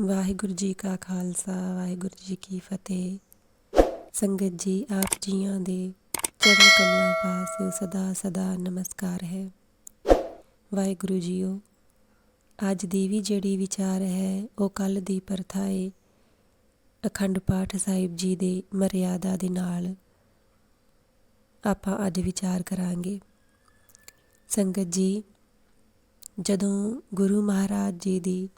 ਵਾਹਿਗੁਰੂ ਜੀ ਕਾ ਖਾਲਸਾ, ਵਾਹਿਗੁਰੂ ਜੀ ਕੀ ਫਤਿਹ। ਸੰਗਤ ਜੀ, ਆਪ ਜੀਆਂ ਦੇ ਚਰਨ ਕਮਲਾਂ ਪਾਸ ਸਦਾ ਸਦਾ ਨਮਸਕਾਰ ਹੈ। ਵਾਹਿਗੁਰੂ ਜੀਓ, ਅੱਜ ਦੀ ਵੀ ਜਿਹੜੀ ਵਿਚਾਰ ਹੈ, ਉਹ ਕੱਲ ਦੀ ਪ੍ਰਥਾ ਏ। ਅਖੰਡ ਪਾਠ ਸਾਹਿਬ ਜੀ ਦੇ ਮਰਿਆਦਾ ਦੇ ਨਾਲ ਆਪਾਂ ਅੱਜ ਵਿਚਾਰ ਕਰਾਂਗੇ। ਸੰਗਤ ਜੀ, ਜਦੋਂ ਗੁਰੂ ਮਹਾਰਾਜ ਜੀ ਦੀ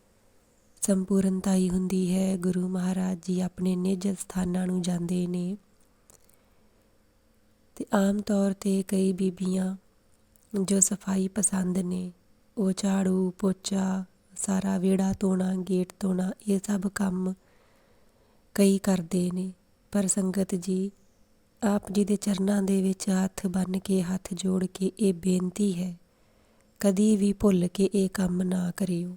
ਸੰਪੂਰਨਤਾਈ ਹੁੰਦੀ ਹੈ। ਗੁਰੂ ਮਹਾਰਾਜ ਜੀ ਆਪਣੇ ਨਿੱਜ ਸਥਾਨਾਂ ਨੂੰ ਜਾਂਦੇ ਨੇ ਤੇ ਆਮ ਤੌਰ ਤੇ ਕਈ ਬੀਬੀਆਂ ਜੋ ਸਫ਼ਾਈ ਪਸੰਦ ਨੇ, ਉਹ ਝਾੜੂ, ਪੋਚਾ, ਸਾਰਾ ਵਿਹੜਾ ਧੋਣਾ, ਗੇਟ ਧੋਣਾ, ਇਹ ਸਭ ਕੰਮ ਕਈ ਕਰਦੇ ਨੇ। ਪਰ ਸੰਗਤ ਜੀ ਆਪ ਜੀ ਦੇ ਚਰਨਾਂ ਦੇ ਵਿੱਚ ਹੱਥ ਬੰਨ ਕੇ, ਹੱਥ ਜੋੜ ਕੇ ਇਹ ਬੇਨਤੀ ਹੈ, ਕਦੀ ਵੀ ਭੁੱਲ ਕੇ ਇਹ ਕੰਮ ਨਾ ਕਰਿਓ।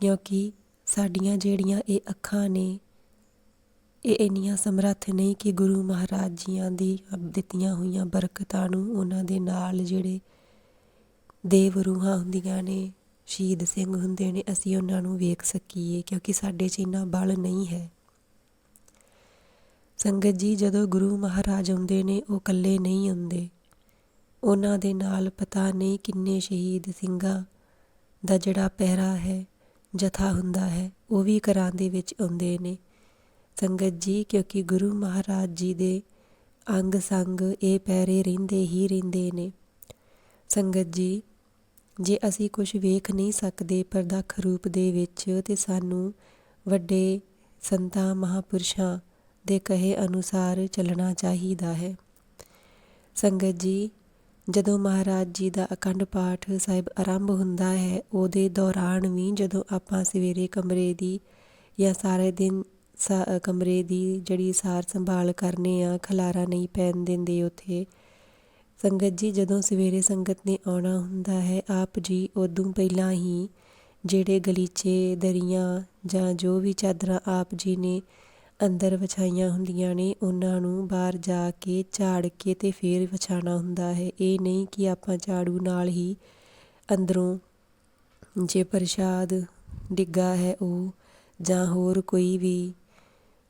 ਕਿਉਂਕਿ ਸਾਡੀਆਂ ਜਿਹੜੀਆਂ ਇਹ ਅੱਖਾਂ ਨੇ, ਇਹ ਇੰਨੀਆਂ ਸਮਰੱਥ ਨਹੀਂ ਕਿ ਗੁਰੂ ਮਹਾਰਾਜ ਜੀਆਂ ਦੀ ਦਿੱਤੀਆਂ ਹੋਈਆਂ ਬਰਕਤਾਂ ਨੂੰ ਉਹਨਾਂ ਦੇ ਨਾਲ ਜਿਹੜੇ ਦੇਵ ਰੂਹਾਂ ਹੁੰਦੀਆਂ ਨੇ, ਸ਼ਹੀਦ ਸਿੰਘ ਹੁੰਦੇ ਨੇ, ਅਸੀਂ ਉਹਨਾਂ ਨੂੰ ਵੇਖ ਸਕੀਏ ਕਿਉਂਕਿ ਸਾਡੇ 'ਚ ਇੰਨਾ ਬਲ ਨਹੀਂ ਹੈ। ਸੰਗਤ ਜੀ, ਜਦੋਂ ਗੁਰੂ ਮਹਾਰਾਜ ਆਉਂਦੇ ਨੇ, ਉਹ ਇਕੱਲੇ ਨਹੀਂ ਆਉਂਦੇ। ਉਹਨਾਂ ਦੇ ਨਾਲ ਪਤਾ ਨਹੀਂ ਕਿੰਨੇ ਸ਼ਹੀਦ ਸਿੰਘਾਂ ਦਾ ਜਿਹੜਾ ਪਹਿਰਾ ਹੈ। ਜਥਾ ਹੁੰਦਾ ਹੈ, ਉਹ ਵੀ ਘਰਾਂ ਦੇ ਵਿੱਚ ਆਉਂਦੇ ਨੇ। ਸੰਗਤ ਜੀ, ਕਿਉਂਕਿ ਗੁਰੂ ਮਹਾਰਾਜ ਜੀ ਦੇ ਅੰਗ ਸੰਗ ਇਹ ਪੈਰੇ ਰਹਿੰਦੇ ਹੀ ਰਹਿੰਦੇ ਨੇ। ਸੰਗਤ ਜੀ, ਜੇ ਅਸੀਂ ਕੁਝ ਵੇਖ ਨਹੀਂ ਸਕਦੇ ਪਰਦਖ ਰੂਪ ਦੇ ਵਿੱਚ, ਤੇ ਸਾਨੂੰ ਵੱਡੇ ਸੰਤਾਂ, ਮਹਾਪੁਰਸ਼ਾਂ ਦੇ ਕਹੇ ਅਨੁਸਾਰ ਚੱਲਣਾ ਚਾਹੀਦਾ ਹੈ। ਸੰਗਤ ਜੀ ਜਦੋਂ ਮਹਾਰਾਜ ਜੀ ਦਾ ਅਖੰਡ ਪਾਠ ਸਾਹਿਬ ਆਰੰਭ ਹੁੰਦਾ ਹੈ, ਉਹਦੇ ਦੌਰਾਨ ਵੀ ਜਦੋਂ ਆਪਾਂ ਸਵੇਰੇ ਕਮਰੇ ਦੀ ਜਾਂ ਸਾਰੇ ਦਿਨ ਕਮਰੇ ਦੀ ਜਿਹੜੀ ਸਾਰ ਸੰਭਾਲ ਕਰਨੇ ਆ, ਖਲਾਰਾ ਨਹੀਂ ਪੈਣ ਦਿੰਦੇ ਉੱਥੇ, ਸੰਗਤ ਜੀ ਜਦੋਂ ਸਵੇਰੇ ਸੰਗਤ ਨੇ ਆਉਣਾ ਹੁੰਦਾ ਹੈ, ਆਪ ਜੀ ਉਦੋਂ ਪਹਿਲਾਂ ਹੀ ਜਿਹੜੇ ਗਲੀਚੇ, ਦਰੀਆਂ ਜਾਂ ਜੋ ਵੀ ਚਾਦਰਾਂ ਆਪ ਜੀ ਨੇ ਅੰਦਰ ਵਿਛਾਈਆਂ ਹੁੰਦੀਆਂ ਨੇ, ਉਹਨਾਂ ਨੂੰ ਬਾਹਰ ਜਾ ਕੇ ਝਾੜ ਕੇ ਅਤੇ ਫਿਰ ਵਿਛਾਉਣਾ ਹੁੰਦਾ ਹੈ। ਇਹ ਨਹੀਂ ਕਿ ਆਪਾਂ ਝਾੜੂ ਨਾਲ ਹੀ ਅੰਦਰੋਂ ਜੇ ਪ੍ਰਸ਼ਾਦ ਡਿੱਗਾ ਹੈ ਉਹ ਜਾਂ ਹੋਰ ਕੋਈ ਵੀ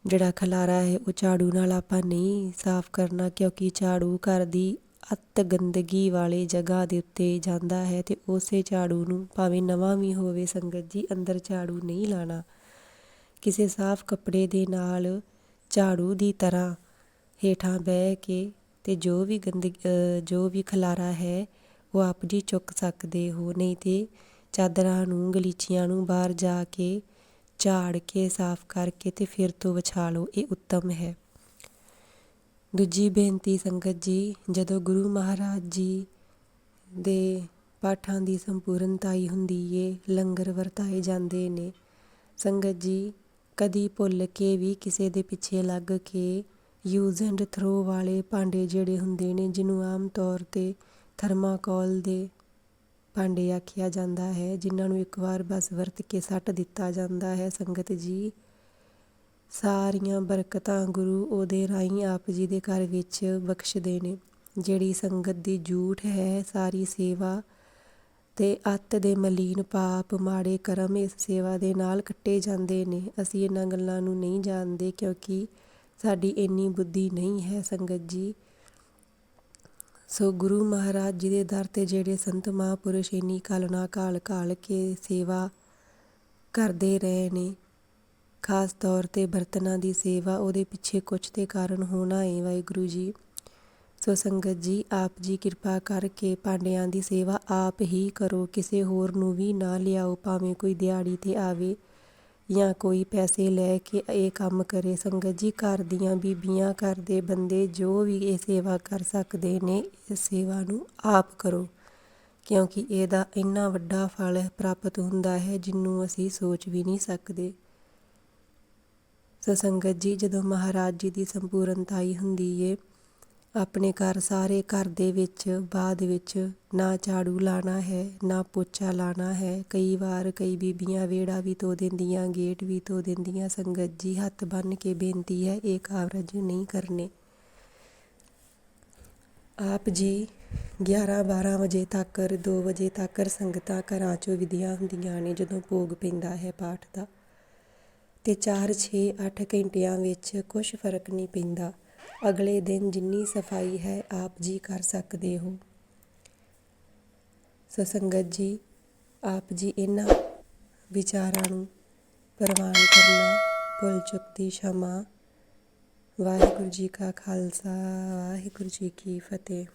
ਜਿਹੜਾ ਖਲਾਰਾ ਹੈ, ਉਹ ਝਾੜੂ ਨਾਲ ਆਪਾਂ ਨਹੀਂ ਸਾਫ਼ ਕਰਨਾ ਕਿਉਂਕਿ ਝਾੜੂ ਘਰ ਦੀ ਅਤ ਗੰਦਗੀ ਵਾਲੇ ਜਗ੍ਹਾ ਦੇ ਉੱਤੇ ਜਾਂਦਾ ਹੈ ਤੇ ਉਸੇ ਝਾੜੂ ਨੂੰ ਭਾਵੇਂ ਨਵਾਂ ਵੀ ਹੋਵੇ ਸੰਗਤ ਜੀ, ਅੰਦਰ ਝਾੜੂ ਨਹੀਂ ਲਾਣਾ। ਕਿਸੇ ਸਾਫ਼ ਕੱਪੜੇ ਦੇ ਨਾਲ ਝਾੜੂ ਦੀ ਤਰ੍ਹਾਂ ਹੇਠਾਂ ਬਹਿ ਕੇ ਅਤੇ ਜੋ ਵੀ ਗੰਦਗੀ ਜੋ ਵੀ ਖਿਲਾਰਾ ਹੈ, ਉਹ ਆਪ ਜੀ ਚੁੱਕ ਸਕਦੇ ਹੋ। ਨਹੀਂ ਤਾਂ ਚਾਦਰਾਂ ਨੂੰ, ਗਲੀਚੀਆਂ ਨੂੰ ਬਾਹਰ ਜਾ ਕੇ ਝਾੜ ਕੇ, ਸਾਫ਼ ਕਰਕੇ ਅਤੇ ਫਿਰ ਤੋਂ ਵਿਛਾ ਲਓ। ਇਹ ਉੱਤਮ ਹੈ। ਦੂਜੀ ਬੇਨਤੀ ਸੰਗਤ ਜੀ, ਜਦੋਂ ਗੁਰੂ ਮਹਾਰਾਜ ਜੀ ਦੇ ਪਾਠਾਂ ਦੀ ਸੰਪੂਰਨਤਾਈ ਹੁੰਦੀ ਏ, ਲੰਗਰ ਵਰਤਾਏ ਜਾਂਦੇ ਨੇ, ਸੰਗਤ ਜੀ ਕਦੀ ਭੁੱਲ ਕੇ ਵੀ ਕਿਸੇ ਦੇ ਪਿੱਛੇ ਲੱਗ ਕੇ ਯੂਜ਼ ਐਂਡ ਥਰੋ ਵਾਲੇ ਭਾਂਡੇ ਜਿਹੜੇ ਹੁੰਦੇ ਨੇ, ਜਿਹਨੂੰ ਆਮ ਤੌਰ ਤੇ ਥਰਮਾਕੋਲ ਦੇ ਭਾਂਡੇ ਆਖਿਆ ਜਾਂਦਾ ਹੈ, ਜਿਨ੍ਹਾਂ ਨੂੰ ਇੱਕ ਵਾਰ ਬਸ ਵਰਤ ਕੇ ਸੱਟ ਦਿੱਤਾ ਜਾਂਦਾ ਹੈ। ਸੰਗਤ ਜੀ, ਸਾਰੀਆਂ ਬਰਕਤਾਂ ਗੁਰੂ ਉਹਦੇ ਰਾਹੀਂ ਆਪ ਜੀ ਦੇ ਘਰ ਵਿੱਚ ਬਖਸ਼ਦੇ ਨੇ। ਜਿਹੜੀ ਸੰਗਤ ਦੀ ਜੂਠ ਹੈ, ਸਾਰੀ ਸੇਵਾ ਅਤੇ ਅੱਤ ਦੇ ਮਲੀਨ ਪਾਪ ਮਾੜੇ ਕਰਮ ਇਸ ਸੇਵਾ ਦੇ ਨਾਲ ਕੱਟੇ ਜਾਂਦੇ ਨੇ। ਅਸੀਂ ਇਹਨਾਂ ਗੱਲਾਂ ਨੂੰ ਨਹੀਂ ਜਾਣਦੇ ਕਿਉਂਕਿ ਸਾਡੀ ਇੰਨੀ ਬੁੱਧੀ ਨਹੀਂ ਹੈ ਸੰਗਤ ਜੀ। ਸੋ ਗੁਰੂ ਮਹਾਰਾਜ ਜੀ ਦੇ ਦਰ ਤੇ ਜਿਹੜੇ ਸੰਤ ਮਹਾਪੁਰਸ਼ ਇੰਨੀ ਕਾਲਨਾ ਕਾਲ ਕਾਲ ਕੇ ਸੇਵਾ ਕਰਦੇ ਰਹੇ ਨੇ, ਖਾਸ ਤੌਰ ਤੇ ਬਰਤਨਾਂ ਦੀ ਸੇਵਾ ਉਹਦੇ ਪਿੱਛੇ ਕੁਝ ਤੇ ਕਾਰਨ ਹੋਣਾ ਹੈ ਵਾਹਿਗੁਰੂ ਜੀ। ਸੋ ਸੰਗਤ ਜੀ, ਆਪ ਜੀ ਕਿਰਪਾ ਕਰਕੇ ਭਾਂਡਿਆਂ ਦੀ ਸੇਵਾ ਆਪ ਹੀ ਕਰੋ। ਕਿਸੇ ਹੋਰ ਨੂੰ ਵੀ ਨਾ ਲਿਆਓ, ਭਾਵੇਂ ਕੋਈ ਦਿਹਾੜੀ ਤੇ ਆਵੇ ਜਾਂ ਕੋਈ ਪੈਸੇ ਲੈ ਕੇ ਇਹ ਕੰਮ ਕਰੇ। ਸੰਗਤ ਜੀ, ਘਰ ਦੀਆਂ ਬੀਬੀਆਂ, ਘਰ ਦੇ ਬੰਦੇ ਜੋ ਵੀ ਇਹ ਸੇਵਾ ਕਰ ਸਕਦੇ ਨੇ, ਇਸ ਸੇਵਾ ਨੂੰ ਆਪ ਕਰੋ। ਕਿਉਂਕਿ ਇਹਦਾ ਇੰਨਾ ਵੱਡਾ ਫਲ ਪ੍ਰਾਪਤ ਹੁੰਦਾ ਹੈ ਜਿੰਨੂੰ ਅਸੀਂ ਸੋਚ ਵੀ ਨਹੀਂ ਸਕਦੇ। ਸੋ ਸੰਗਤ ਜੀ, ਜਦੋਂ ਮਹਾਰਾਜ ਜੀ ਦੀ ਸੰਪੂਰਨਤਾਈ ਹੁੰਦੀ ਏ ਆਪਣੇ ਘਰ ਸਾਰੇ ਘਰ ਦੇ ਵਿੱਚ, ਬਾਅਦ ਵਿੱਚ ਨਾ ਝਾੜੂ ਲਾਉਣਾ ਹੈ, ਨਾ ਪੋਚਾ ਲਾਉਣਾ ਹੈ। ਕਈ ਵਾਰ ਕਈ ਬੀਬੀਆਂ ਵਿਹੜਾ ਵੀ ਧੋ ਦਿੰਦੀਆਂ, ਗੇਟ ਵੀ ਧੋ ਦਿੰਦੀਆਂ, ਸੰਗਤ ਜੀ ਹੱਥ ਬੰਨ੍ਹ ਕੇ ਬੇਨਤੀ ਹੈ, ਇਹ ਕਾਰਜ ਨਹੀਂ ਕਰਨੇ। ਆਪ ਜੀ 11 12 ਵਜੇ ਤੱਕ 2 ਵਜੇ ਤੱਕ ਸੰਗਤਾਂ ਘਰਾਂ 'ਚੋਂ ਵਿਧੀਆਂ ਹੁੰਦੀਆਂ ਨੇ, ਜਦੋਂ ਭੋਗ ਪੈਂਦਾ ਹੈ ਪਾਠ ਦਾ। ਤੇ 4 6 8 ਘੰਟਿਆਂ ਵਿੱਚ ਕੁਝ ਫ਼ਰਕ ਨਹੀਂ ਪੈਂਦਾ। ਅਗਲੇ ਦਿਨ ਜਿੰਨੀ ਸਫ਼ਾਈ ਹੈ ਆਪ ਜੀ ਕਰ ਸਕਦੇ ਹੋ। ਸਸੰਗਤ ਜੀ, ਆਪ ਜੀ ਇਹਨਾਂ ਵਿਚਾਰਾਂ ਨੂੰ ਪ੍ਰਵਾਨ ਕਰਨਾ, ਭੁੱਲ ਚੁੱਕ ਦੀ ਸ਼ਮਾ। ਵਾਹਿਗੁਰੂ ਜੀ ਕਾ ਖਾਲਸਾ, ਵਾਹਿਗੁਰੂ ਜੀ ਕੀ ਫਤਿਹ।